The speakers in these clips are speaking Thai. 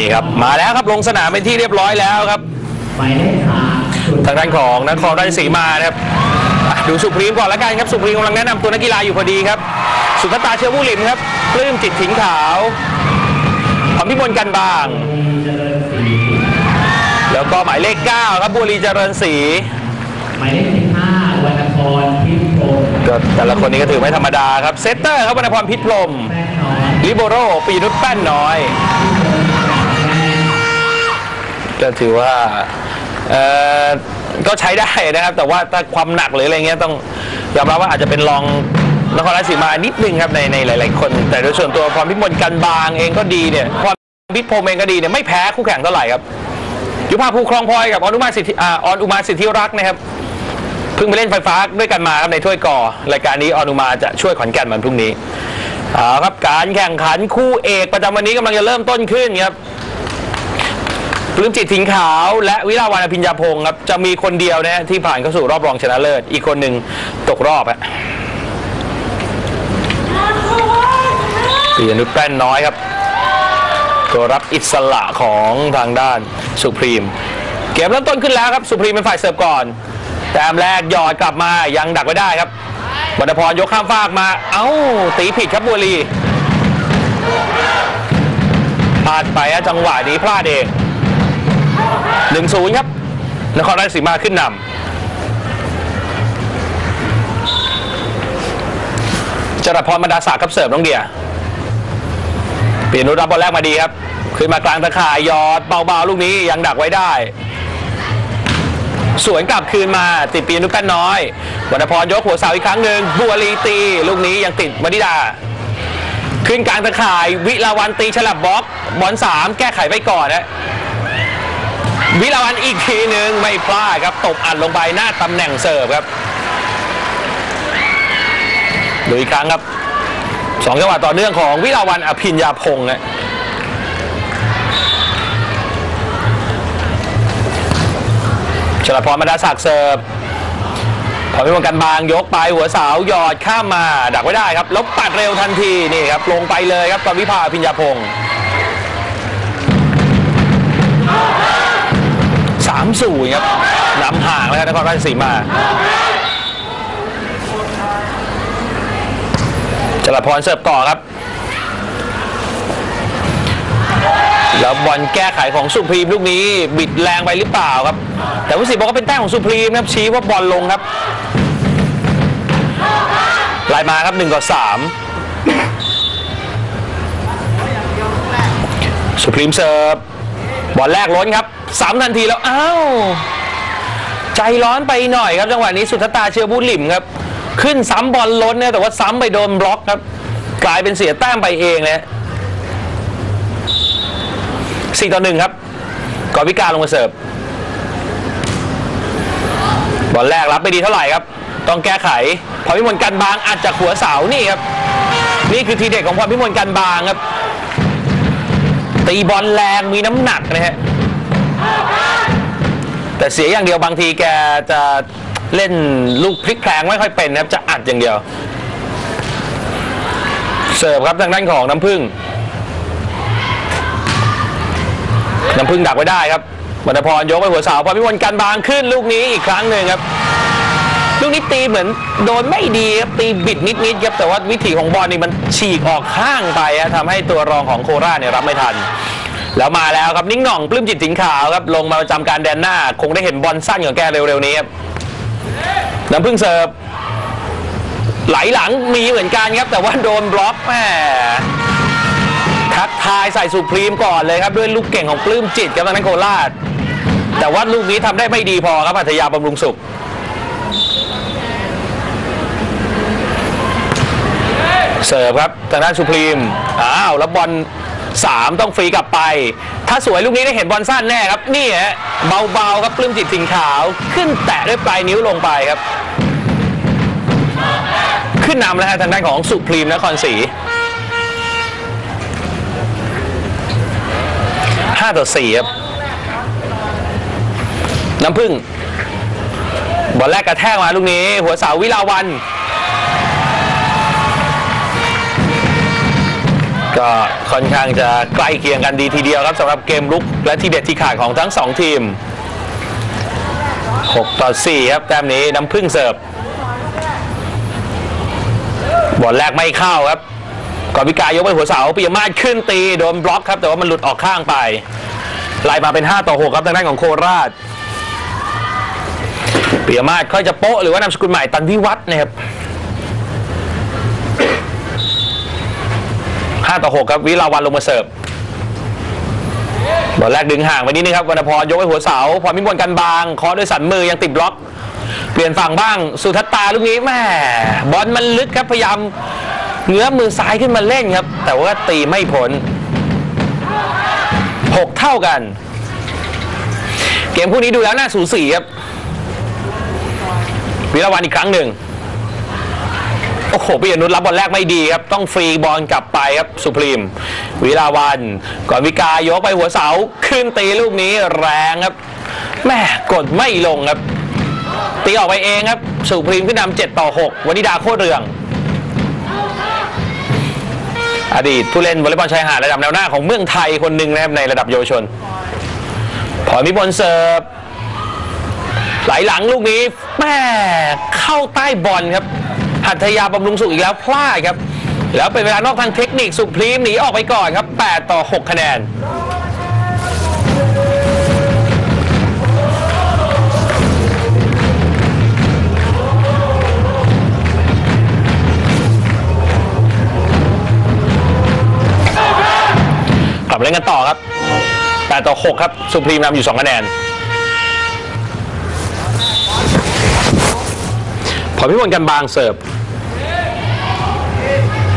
นี่ครับมาแล้วครับลงสนามเป็นที่เรียบร้อยแล้วครับหมายเลขสามสุดทางด้านของนครราชสีมานะครับอะดูสุพรีมก่อนแล้วกันครับสุพรีมกำลังแนะนำตัวนักกีฬาอยู่พอดีครับ สุทธตาเชื้อผู้หลิมครับปลื้มจิตถิงขาวพรพิมลกันบางเจริญศรีแล้วก็หมายเลข 9 ครับบุรีเจริญศรีหมายเลขสิบห้าวรรณพรพิมพ์พงศ์ก็แต่ละคนนี้ก็ถือไม่ธรรมดาครับเซตเตอร์ครับวรรณพรพิษพรหมแป้งน้อยลิโบโรปีนุชแป้นน้อย ก็ถือว่าเอ่อก็ใช้ได้นะครับ แต่ว่าถ้าความหนักหรืออะไรเงี้ยต้องยอมรับว่าอาจจะเป็นรองนครราชสีมานิดนึงครับในในหลาย ๆ คน แต่โดยส่วนตัวพรพิมลกันบางเองก็ดีเนี่ยพรพิพรมเองก็ดีเนี่ยไม่แพ้คู่แข่งเท่าไหร่ครับยุพาภูครองพลอยกับออนอุมาสิทธิอ่าออนอุมาสิทธิรักษ์นะครับเพิ่งไปเล่นไฟฟ้าด้วยกันมาครับในถ้วยก่อรายการนี้ออนอุมาจะช่วยขอนแก่นวันพรุ่งนี้เอาครับการแข่งขันคู่เอกประจำวันนี้กำลังจะเริ่มต้นขึ้นครับ ปลื้มจิตถิงขาวและวิลาวันอภิญญาพงศ์ครับ จะมีคนเดียวนะที่ผ่านเข้าสู่รอบรองชนะเลิศ อีกคนหนึ่งตกรอบฮะปียนุชแป้นน้อยครับตัวรับอิสระของทางด้านสุพรีม เกมเริ่มต้นขึ้นแล้วครับ สุพรีมเป็นฝ่ายเสิร์ฟก่อน แต้มแรกหยอดกลับมายังดักไว้ได้ครับบรรพรยกข้ามฟากมา เอ้า ตีผิดครับบัวลีพลาดไปฮะจังหวะนี้พลาดเอง หนึ่งศูนย์ครับนครราชสีมาขึ้นนำจรพรบรรดาศักดิ์ครับเสิร์ฟน้องเดียเปลี่ยนนุรับบอลแรกมาดีครับ ขึ้นมากลางตะข่ายยอดเบาๆลูกนี้ยังดักไว้ได้สวนกลับคืนมาติดปีนุชแป้นน้อยวรรณพรยกหัวเสาอีกครั้งหนึ่งบัวลีตี ลูกนี้ยังติดวนิดา ขึ้นกลางตะข่าย วิลาวันตีฉลับบล็อกบอลสามแก้ไขไปก่อนนะ วิลาวันอีกทีหนึ่งไม่พลาดครับตบอัดลงไปหน้าตำแหน่งเสิร์ฟครับดูอีกครั้งครับสองจังหวะต่อเนื่องของวิลาวันอภิญญาพงศ์นะชลพรบรรดาศักดิ์เสิร์ฟพอพิมลกันบางยกไปหัวเสาหยอดข้ามมาดักไว้ได้ครับแล้วปัดเร็วทันทีนี่ครับลงไปเลยครับตอนวิภาอภิญญาพงศ์ามศูนย์ครับนำห่างแล้วครับนครราชสีมาจรพรเสิร์ฟต่อครับ แล้วบอลแก้ไขของสุพรีมลูกนี้บิดแรงไปหรือเปล่าครับ แต่ผู้สิบอกว่าเป็นแต้มของสุพรีมนะครับชี้ว่าบอลลงครับไล่มาครับ1ต่อ3สุพรีมเสิร์ฟบอลแรกล้นครับ สามทันทีแล้ว อ้าว ใจร้อนไปหน่อยครับจังหวะนี้สุทธตาเชื้อบุญหลิมครับ ขึ้นซ้ำบอลล้นเนี่ยแต่ว่าซ้ำไปโดนบล็อกครับ กลายเป็นเสียแต้มไปเองเลยสี่ต่อหนึ่งครับกอวิการลงมาเสิร์ฟบอลแรกรับไม่ดีเท่าไหร่ครับ ต้องแก้ไขพอพิมลกันบางอัดจากหัวเสานี่ครับ นี่คือทีเด็ดของพรพิมลกันบางครับ ตีบอลแรงมีน้ำหนักนะฮะ แต่เสียอย่างเดียวบางทีแกจะเล่นลูกพลิกแพลงไม่ค่อยเป็นนะครับจะอัดอย่างเดียว เสิร์ฟครับทางด้านของน้ำพึ่ง น้ำพึ่งดักไว้ได้ครับบรรพรยกไปหัวเสาพอพิมลกันบางขึ้นลูกนี้อีกครั้งหนึ่งครับ ลูกนี้ตีเหมือนโดนไม่ดีครับตีบิดนิดๆครับแต่ว่าวิถีของบอลนี่มันฉีกออกข้างไปฮะทำให้ตัวรองของโคราชเนี่ยรับไม่ทัน แล้วมาแล้วครับนิ่งหน่องปลื้มจิตสิงขาวครับลงมาประจำการแดนหน้า คงได้เห็นบอลสั้นของแกเร็วๆนี้ครับน้ำพึ่งเสิร์ฟไหลหลังมีเหมือนกันครับ แต่ว่าโดนบล็อกแม่ทักทายใส่สุพรีมก่อนเลยครับ ด้วยลูกเก่งของปลื้มจิตครับทางนั้นโคราช แต่ว่าลูกนี้ทำได้ไม่ดีพอครับอัธยาบำรุงสุข เสิร์ฟครับทางด้านสุพรีมอ้าวแล้วบอล สามต้องฟรีกลับไป ถ้าสวยลูกนี้ได้เห็นบอลสั้นแน่ครับนี่ฮะเบาๆครับปลื้มจิตสิงขาวขึ้นแตะด้วยปลายนิ้วลงไปครับ ขึ้นนำแล้วฮะทางด้านของสุพรีมนครศรีห้าต่อสี่ครับน้ำพึ่งบอลแรกกระแทกมาลูกนี้ หัวเสาวิลาวัน ก็ค่อนข้างจะใกล้เคียงกันดีทีเดียวครับสำหรับเกมลุกและที่เด็ดที่ขาดของทั้งสองทีม 6 ต่อ 4 ครับแต้มนี้น้ำพึ่งเสิร์ฟบอลแรกไม่เข้าครับก่อนวิกายกไปหัวเสาปิยมาศขึ้นตีโดนบล็อกครับแต่ว่ามันหลุดออกข้างไปไล่มาเป็น 5 ต่อ 6 ครับทางด้านของโคราชปิยมาศค่อยจะโป๊ะหรือว่านามสกุลใหม่ตันวิวัฒนะครับ 5 ต่อ 6 ครับ วิลาวันลงมาเสิร์ฟบอลแรกดึงห่างไปนิดนึงครับวรรณพรยกไปหัวเสาพอมิบอลกันบาง คอด้วยสันมือยังติดบล็อก เปลี่ยนฝั่งบ้าง สุทัตตาลูกนี้แม่บอลมันลึกครับพยายามเงื้อมือซ้ายขึ้นมาเล่นครับ แต่ว่าตีไม่พ้น6 เท่ากัน เกมคู่นี้ดูแล้วน่าสูสีครับวิลาวันอีกครั้งหนึ่ง โอ้โหปิยนุชรับบอลแรกไม่ดีครับ ต้องฟรีบอลกลับไปครับสุพรีม วิลาวัน ก่อนวิกายกไปหัวเสาขึ้นตีลูกนี้แรงครับแม่กดไม่ลงครับ ตีออกไปเองครับสุพรีมขึ้นนำ7ต่อ6วนิดาโคตรเรือง อดีตผู้เล่นวอลเลย์บอลชายหาดระดับแนวหน้าของเมืองไทยคนหนึ่งนะครับในระดับเยาวชนพอมิบอลเสิร์ฟไหลหลังลูกนี้แม่เข้าใต้บอลครับ หัตถยาบำรุงสุขอีกแล้วพลาดครับ แล้วเป็นเวลานอกทางเทคนิคสุพรีมหนีออกไปก่อนครับ 8 ต่อ 6 คะแนนกลับเล่นกันต่อครับ 8 ต่อ 6 ครับ สุพรีมนำอยู่ 2 คะแนนพอพิมลกันบางเสิร์ฟ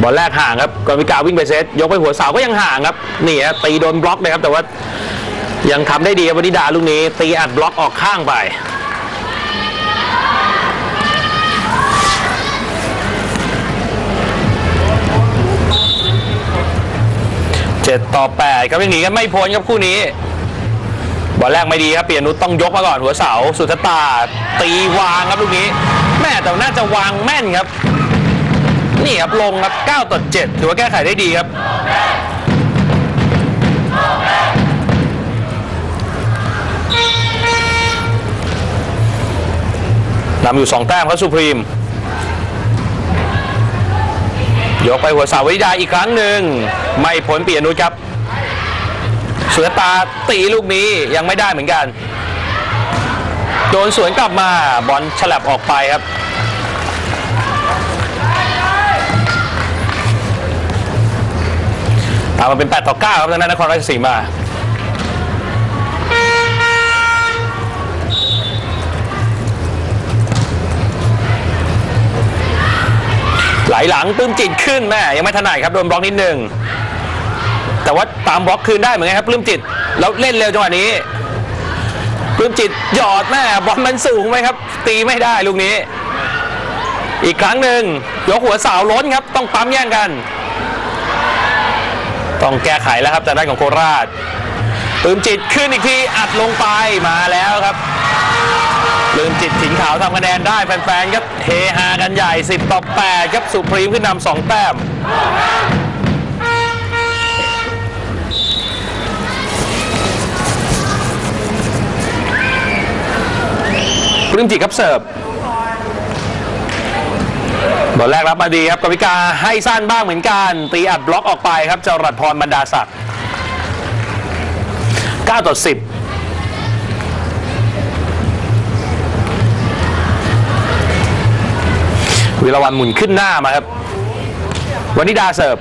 บอลแรกห่างครับกอนวิกาวิ่งไปเซตยกไปหัวเสาก็ยังห่างครับนี่ฮะตีโดนบล็อกเลยครับ แต่ว่ายังทำได้ดีครับวนิดาลูกนี้ ตีอัดบล็อกออกข้างไปเจ็ดต่อแปดครับยังหนีกันไม่พ้นครับคู่นี้บอลแรกไม่ดีครับเปียนุชต้องยกมาก่อนหัวเสาสุทตาตีวางครับลูกนี้ แม่แต่น่าจะวางแม่นครับ นี่ครับลงครับ 9 ต่อ 7 ถือว่าแก้ไขได้ดีครับ นำอยู่ 2 แต้มครับสุพรีม ยกไปหัวสาวิดาอีกครั้งหนึ่ง ไม่พ้นเปียนุชครับ เสือตาตีลูกนี้ยังไม่ได้เหมือนกัน โดนสวนกลับมาบอลฉลับออกไปครับ ตามมาเป็น 8 ต่อ 9 ครับทางด้านนครราชสีมา ไหลหลังปื้มจิตขึ้นแม่ยังไม่ถนัดครับโดนบล็อกนิดนึง แต่ว่าตามบล็อกคืนได้เหมือนกันครับปลื้มจิตแล้วเล่นเร็วจังหวะนี้ปลื้มจิตหยอดแม่บอลมันสูงไหมครับ ตีไม่ได้ลูกนี้ อีกครั้งหนึ่งยกหัวเสาล้นครับ ต้องปั๊มแย่งกัน ต้องแก้ไขแล้วครับจากด้านของโคราชปลื้มจิตขึ้นอีกทีอัดลงไปมาแล้วครับลืมจิตถิงขาวทำคะแนนได้แฟนๆครับเฮฮากันใหญ่ 10 ต่อ 8 ครับสุพรีมขึ้นนำสองแต้มปลื้มจิตครับเสิร์ฟ บอลแรกรับมาดีครับกวิกาให้สั้นบ้างเหมือนกัน ตีอัดบล็อกออกไปครับเจรัดพรบรรดาศักดิ์9ต่อ 10วิรวันหมุนขึ้นหน้ามาครับวันนิดาเสิร์ฟ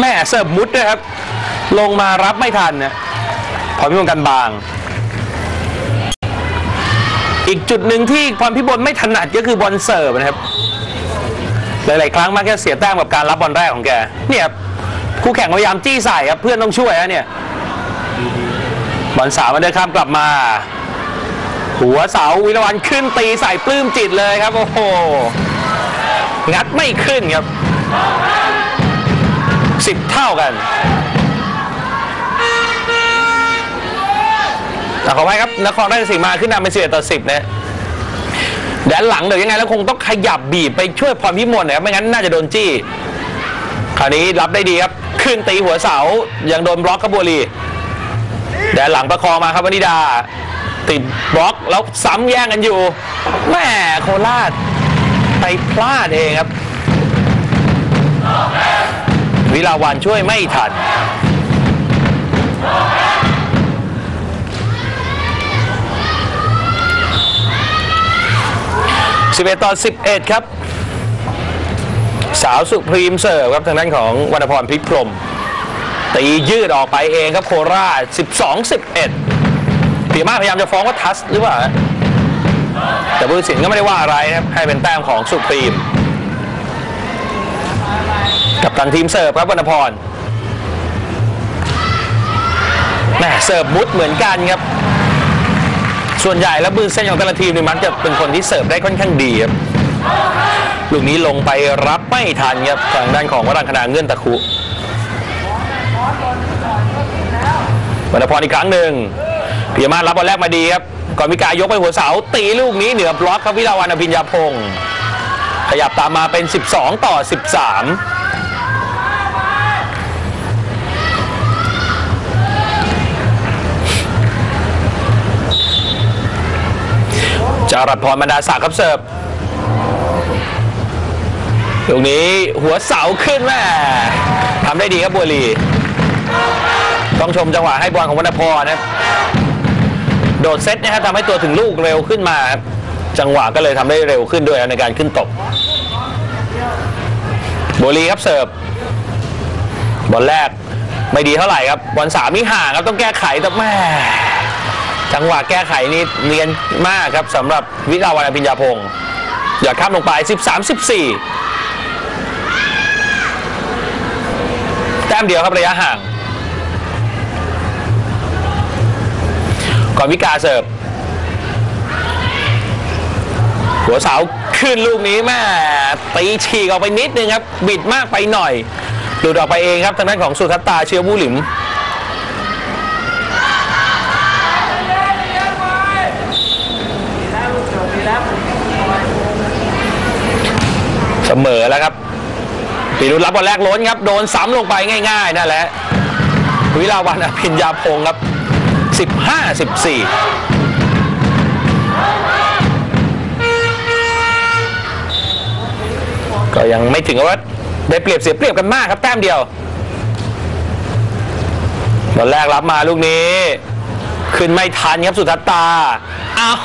แม่เสิร์ฟมุดด้วยครับ ลงมารับไม่ทันนะพอพิมลกันบาง อีกจุดหนึ่งที่พรพิบลไม่ถนัดก็คือบอลเสิร์ฟนะครับ หลาย ๆ ครั้งมาแค่เสียแต้มกับการรับบอลแรกของแกเนี่ยคู่แข่งพยายามจี้ใส่ครับเพื่อนต้องช่วยนะเนี่ยบอลสามมันเดินข้ามกลับมา หัวเสาวิรวันขึ้นตีใส่ปลื้มจิตเลยครับ โอ้โห งัดไม่ขึ้นครับสิบเท่ากันแต่ขอไว้ครับ นครราชสีมาขึ้นนำเป็นสิบต่อสิบนะ แดนหลังเดี๋ยวยังไงแล้วคงต้องขยับบีบไปช่วยพรพิมลนะครับไม่งั้นน่าจะโดนจี้คราวนี้รับได้ดีครับขึ้นขึ้นตีหัวเสายังโดนบล็อกครับบัวลีแดนหลังประคองมาครับวนิดา ติดบล็อกแล้วซ้ำแย่งกันอยู่แม่โคราชไปพลาดเองครับ วิลาวันช่วยไม่ทัน 11 ต่อ 11 ครับ สาวสุพรีมเสิร์ฟครับทางด้านของวรรณพรพิพรม ตียืดออกไปเองครับโคราช 12 11ปีมาพยายามจะฟ้องว่าทัสหรือเปล่า แต่ผู้ตัดสินก็ไม่ได้ว่าอะไรนะครับ ให้เป็นแต้มของสุพรีม กับตันทีมเสิร์ฟครับวรรณพรแม่เสิร์ฟมุดเหมือนกันครับ ส่วนใหญ่แล้วมือเส้นของแต่ละทีมเนี่ยมักจะเป็นคนที่เสิร์ฟได้ค่อนข้างดีครับลูกนี้ลงไปรับไม่ทันครับทางด้านของวรังคณาเงื่อนตะคุวรรณพรอีกครั้งหนึ่งพิยมารับบอลแรกมาดีครับก่อนวิกายกไปหัวเสา ตีลูกนี้เหนือบล็อกครับวิลาวันอภิญญาพงศ์ขยับตามมาเป็น 12 ต่อ 13 รัดพรบรรดาศักดิ์ครับเสิร์ฟลูกนี้หัวเสาขึ้นแม่ทำได้ดีครับบัวลี ต้องชมจังหวะให้บอลของวรรณพรนะโดดเซตนะครับทำให้ตัวถึงลูกเร็วขึ้นมา จังหวะก็เลยทำได้เร็วขึ้นด้วยในการขึ้นตบบัวลีครับเสิร์ฟบอลแรกไม่ดีเท่าไหร่ครับบอลสามนี่ห่างครับต้องแก้ไขแต่แม่ จังหวะแก้ไขนี่เนียนมากครับสำหรับวิลาวันอภิญญาพงศ์หยอดข้ามลงไป 13 14 แต้มเดียวครับระยะห่าง ก่อนวิกาเสิร์ฟหัวเสาขึ้นลูกนี้แม่ตีฉีกออกไปนิดนึงครับ บิดมากไปหน่อยหลุดออกไปเองครับทางด้านของสุทัตตาเชื้อบูหลิม เสมอแล้วครับปีรุษรับบอลแรกล้นครับ โดนซ้ำลงไปง่าย ๆ นั่นแหละ วิลาวันอภิญญาพงศ์ครับ 15 14ก็ยังไม่ถึงว่าได้เปรียบเสียเปรียบกันมากครับแต้มเดียวบอลแรกรับมาลูกนี้ ขึ้นไม่ทันครับสุทัตตา อ้าว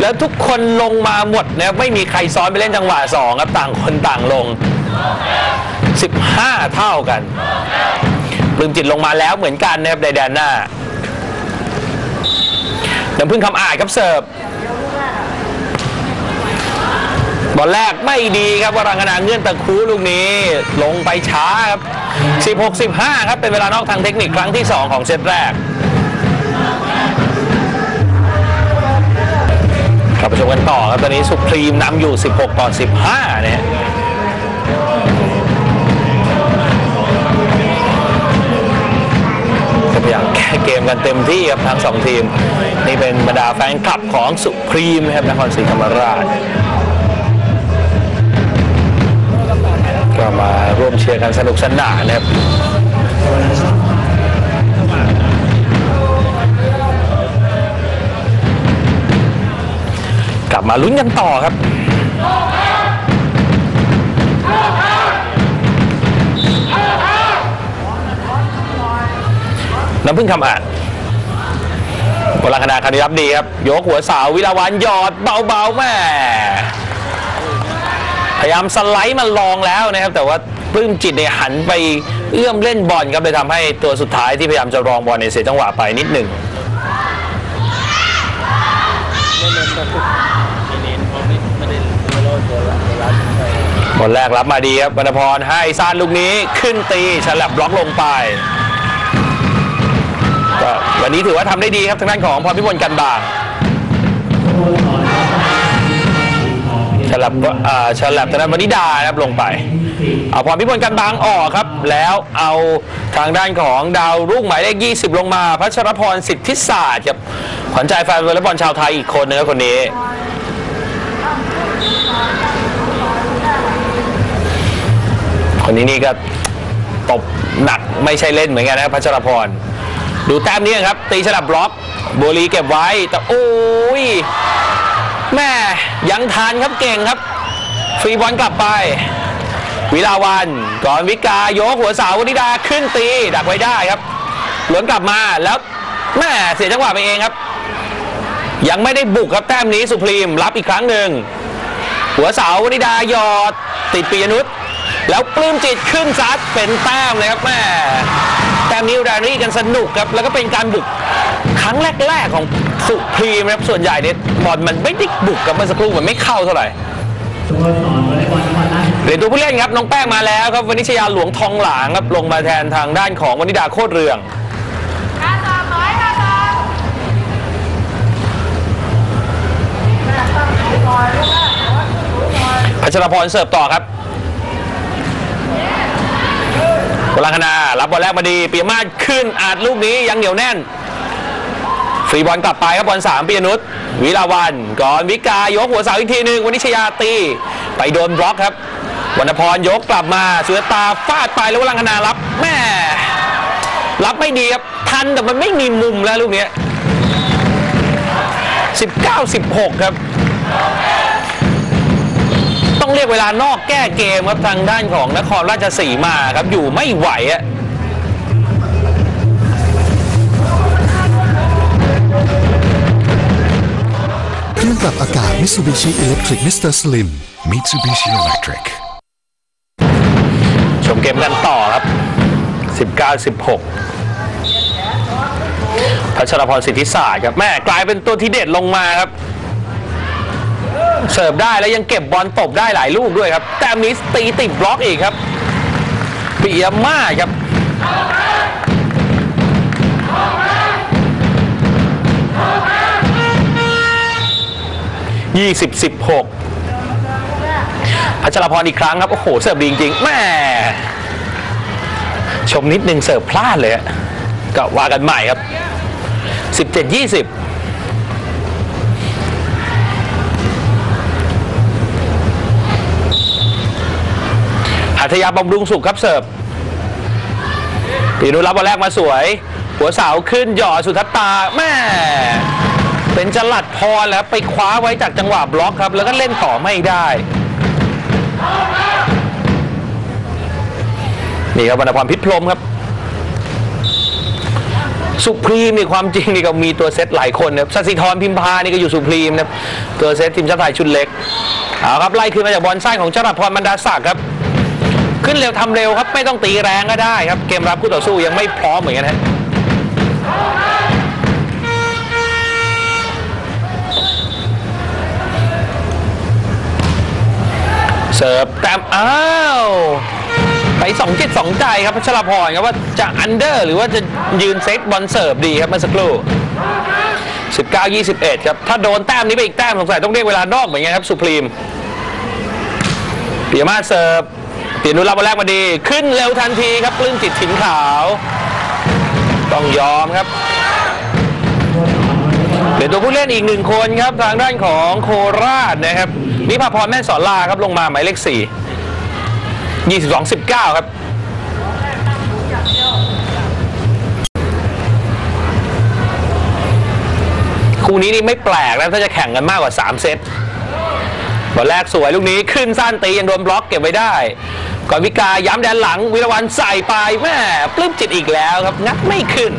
แล้วทุกคนลงมาหมดนะไม่มีใครซ้อนไปเล่นจังหวะสองครับต่างคนต่างลง 15 เท่ากันปลื้มจิตลงมาแล้วเหมือนกันนะครับในแดนหน้าน้ำพึ่งคำอ่าจครับเสิร์ฟบอลแรกไม่ดีครับวรังคณาเงื่อนตะคูลูกนี้ ลงไปช้าครับ 16-15 ครับ เป็นเวลานอกทางเทคนิคครั้งที่ 2 ของเซตแรก กลับไปชมกันต่อครับตอนนี้สุพรีมนำอยู่ 16 ต่อ 15 เนี่ยก็พยายามแก้เกมกันเต็มที่ครับทั้งสองทีม นี่เป็นบรรดาแฟนคลับของสุพรีมนะครับนครศรีธรรมราชก็มาร่วมเชียร์กันสนุกสนานนะครับ ลับมาลุ้นกันต่อครับน้ำพึ่งคำอ่านพลังคณาคณิรับดีครับ ยกหัวเสาวิลาวันหยอดเบาๆแม่พยายามสไลด์มาลองแล้วนะครับ แต่ว่าปลื้มจิตเนี่ยหันไปเอื้อมเล่นบอลครับเลยทำให้ตัวสุดท้ายที่พยายามจะรองบอลในเสียจังหวะไปนิดหนึ่ง บอลแรกรับมาดีครับวรรณพรให้ซานลูกนี้ขึ้นตีฉลับบล็อกลงไปก็วันนี้ถือว่าทำได้ดีครับทางด้านของพรพิมลกันบางฉลับฉลับทางด้านวนิดาครับลงไป เอาพรพิมลกันบางออกครับ แล้วเอาทางด้านของดาวรุ่งหมายเลข 20 ลงมา พัชรพรสิทธิศาสตร์ครับขวัญใจแฟนวอลเลย์บอลชาวไทยอีกคนนึงครับคนนี้ คนนี้นี่ก็ตบหนักไม่ใช่เล่นเหมือนกันนะครับพัชรพร ดูแต้มนี้ครับ ตีฉลับบล็อกโบลีเก็บไว้ แต่โอ้ยแม่ยังทานครับเก่งครับ ฟรีบอลกลับไป วิลาวันก่อนวิกา ยกหัวเสาวนิดาขึ้นตี ดักไว้ได้ครับหลวนกลับมาแล้วแม่เสียจังหวะไปเองครับ ยังไม่ได้บุกครับแต้มนี้สุพรีมรับอีกครั้งหนึ่งหัวเสาวนิดาหยอดติดปียนุช แล้วปลื้มจิตขึ้นซัดเป็นแต้มเลยครับแม่แต้มนี้แรนรี่กันสนุกครับแล้วก็เป็นการบุกครั้งแรกๆของสุพรีมครับส่วนใหญ่เนี่ยบอลมันไม่ได้บุกกับเมื่อสักครู่มันไม่เข้าเท่าไหร่เลย์บอลนครราชเหรียญตัวผู้เล่นครับน้องแป้งมาแล้วครับวนิชยาหลวงทองหลางครับลงมาแทนทางด้านของวนิดาโคตรเรืองพัชรพรเสิร์ฟต่อครับ พลังคณารับบอลแรกมาดีปียมาศขึ้นอาจลูกนี้ยังเหนียวแน่น ฟรีบอลกลับไปครับบอลสามปียนุชวิลาวันก่อนวิกายกหัวเสาอีกทีหนึ่งวนิชยาตีไปโดนบล็อกครับวรรณพรยกกลับมาสือตาฟาดไปแล้ววลังคณารับแม่รับไม่ดีครับทันแต่มันไม่มีมุมแล้วลูกนี้19-16 ครับ ต้องเรียกเวลานอกแก้เกมครับทางด้านของนครราชสีมาครับอยู่ไม่ไหวอะเครื่องปรับอากาศ Mitsubishi Electric Mr. Slim Mitsubishi Electric ชมเกมกันต่อครับ 19-16 พัชรพรสิทธิศาสตร์ครับแม่กลายเป็นตัวที่เด็ดลงมาครับ เสิร์ฟได้แล้วยังเก็บบอลตบได้หลายลูกด้วยครับ แต่มิสตีติดบล็อกอีกครับปิยมาครับยี่สิบสิบหกพัชรพรอีกครั้งครับ โอ้โห เสิร์ฟดีจริงๆแม่ชมนิดนึงเสิร์ฟพลาดเลยก็ว่ากันใหม่ครับ 17 20 ทยาบำรุงสุขครับเสิร์ฟปีนุรับบอลแรกมาสวย หัวเสาขึ้นหย่อสุทัตตาแม่เป็นจลัดพรแล้วไปคว้าไว้จากจังหวะบล็อกครับ แล้วก็เล่นต่อไม่ได้ นี่ครับวรรณพรพิษพรมครับ สุพรีมนี่ความจริงนี่ก็มีตัวเซตหลายคนนะครับสัสิธรพิมพานี่ก็อยู่สุพรีมนะครับตัวเซตทีมชาติไทยชุดเล็กเอาครับไล่ขึ้นมาจากบอลไส้ของจรัสพรบรรดาศักดิ์ครับ ขึ้นเร็วทำเร็วครับ ไม่ต้องตีแรงก็ได้ครับ เกมรับคู่ต่อสู้ยังไม่พร้อมเหมือนกันฮะเสิร์ฟแต้มอ้าวไปสองจิตสองใจครับพัชรพรครับว่าจะอันเดอร์ หรือว่าจะยืนเซตบอลเสิร์ฟดีครับเมื่อสักครู่19 21 ครับ ถ้าโดนแต้มนี้ไปอีกแต้มสงสัยต้องเรียกเวลานอกเหมือนกันครับ สุพรีมเปียมาเสิร์ฟ เปียนุรับบอลแรกมาดี ขึ้นเร็วทันทีครับปลื้มจิตถิ่นขาว ต้องยอมครับเดี๋ยวตัวผู้เล่นอีกหนึ่งคนครับทางด้านของโคราชนะครับนิพาพรแม่สอนลาครับลงมาหมายเลข4 22 19ครับคู่นี้นี่ไม่แปลกนะถ้าจะแข่งกันมากกว่า 3 เซตบอลแรกสวยลูกนี้ขึ้นสั้นตียังโดนบล็อกเก็บไว้ได้ ก่อนวิกาย้ำแดนหลังวิรวันใส่ไปแม่ปลื้มจิตอีกแล้วครับงัดไม่ขึ้น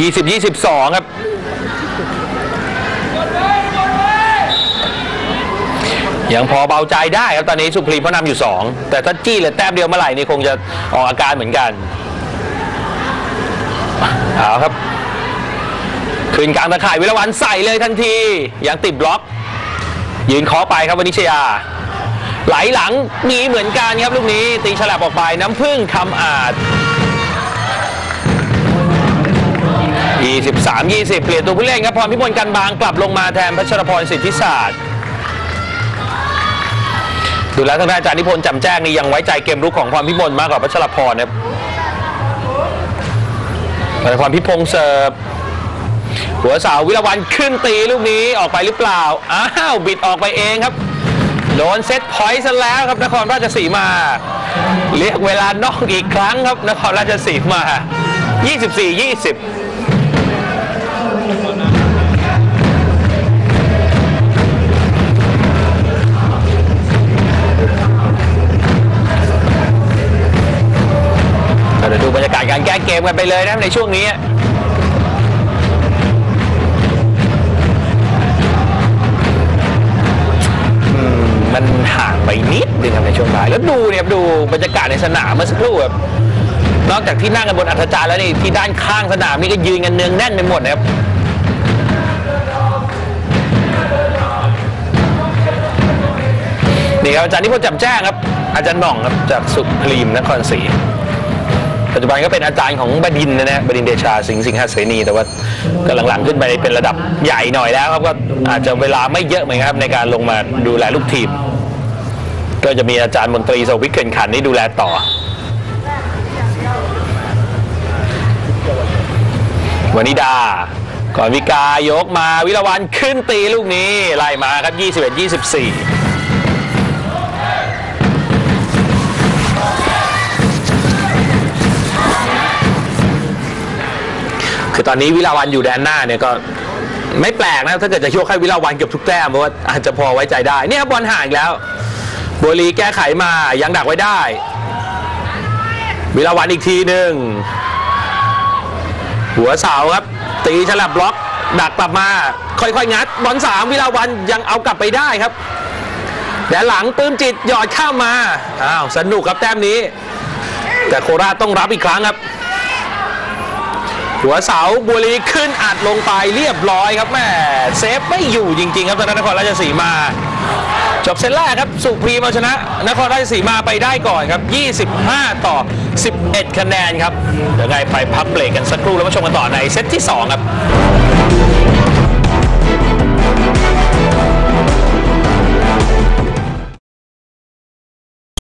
ยี่สิบยี่สิบสองครับยังพอเบาใจได้ครับตอนนี้สุพรีมเขานำอยู่ 2 แต่ถ้าจี้เลือแต้มเดียวเมื่อไหร่นี่คงจะออกอาการเหมือนกัน เอาครับ คืนกลางตะข่ายวิรวันใส่เลยทันที ยังติดบล็อก ยืนเคาะไปครับวนิชยา ไหลหลังหนีเหมือนกันครับลูกนี้ ตีฉลับออกไปน้ำพึ่งคำอาจ 23 20 เปลี่ยนตัวผู้เล่นครับพรพิมลกันบางกลับลงมาแทนพัชรพรสิทธิศาสตร์ดูแล้วทางด้านอาจารย์นิพนธ์จำแจ้งนี่ยังไว้ใจเกมรุกของพรพิมลมากกว่าพัชรพรนะครับพรพรพิพงษ์เสิร์ฟ หัวเสาวิรวันขึ้นตีลูกนี้ออกไปหรือเปล่า อ้าวบิดออกไปเองครับ โดนเซตพอยต์ซะแล้วครับนครราชสีมา เรียกเวลานอกอีกครั้งครับนครราชสีมา 24 20เดี๋ยวดูบรรยากาศการแก้เกมกันไปเลยนะในช่วงนี้ มันห่างไปนิดนึงครับในช่วงบ่ายแล้วดูเนี่ยดูบรรยากาศในสนามเมื่อสักครู่ครับนอกจากที่นั่งกันบนอัธจันทร์แล้วนี่ที่ด้านข้างสนามนี่ก็ยืนกันเนืองแน่นไปหมดนะครับนี่ครับอาจารย์นิพนธ์จำแจ้งครับ อาจารย์หน่องครับจากสุพรีมนครศรี ปัจจุบันก็เป็นอาจารย์ของบดินทร์นะฮะบดินทร์เดชาสิงห์สิงหเสนีแต่ว่าก็หลังๆขึ้นไปเป็นระดับใหญ่หน่อยแล้วครับก็อาจจะเวลาไม่เยอะเหมือนกันครับในการลงมาดูแลลูกทีม ก็จะมีอาจารย์มนตรีสวิทย์เกินขันที่ดูแลต่อ วนิดา ก่อนวิกายกมาวิรวันขึ้นตีลูกนี้ไล่มาครับ 21 24 คือตอนนี้วิลาวันอยู่แดนหน้าเนี่ยก็ไม่แปลกนะ ถ้าเกิดจะยกให้วิลาวันเกือบทุกแต้มเพราะว่าอาจจะพอไว้ใจได้ เนี่ยครับบอลห่างอีกแล้วโบลีแก้ไขมายังดักไว้ได้ วิลาวันอีกทีหนึ่งหัวเสาครับ ตีฉลับบล็อก ดักกลับมา ค่อยๆงัดบอลสามวิลาวันยังเอากลับไปได้ครับแดนหลังปื้มจิตหยอดเข้ามาอ้าวสนุกครับแต้มนี้ แต่โคราชต้องรับอีกครั้งครับ หัวเสาบัวลีขึ้นอัดลงไปเรียบร้อยครับแม่เซฟไม่อยู่จริง ๆ ครับตอนนั้นนครราชสีมา จบเซตแรกครับ สุพรีมเอาชนะ นครราชสีมาไปได้ก่อนครับ 25 ต่อ 11 คะแนนครับ เดี๋ยวไงไปพักเบรกกันสักครู่แล้วมาชมกันต่อในเซตที่ 2 ครับ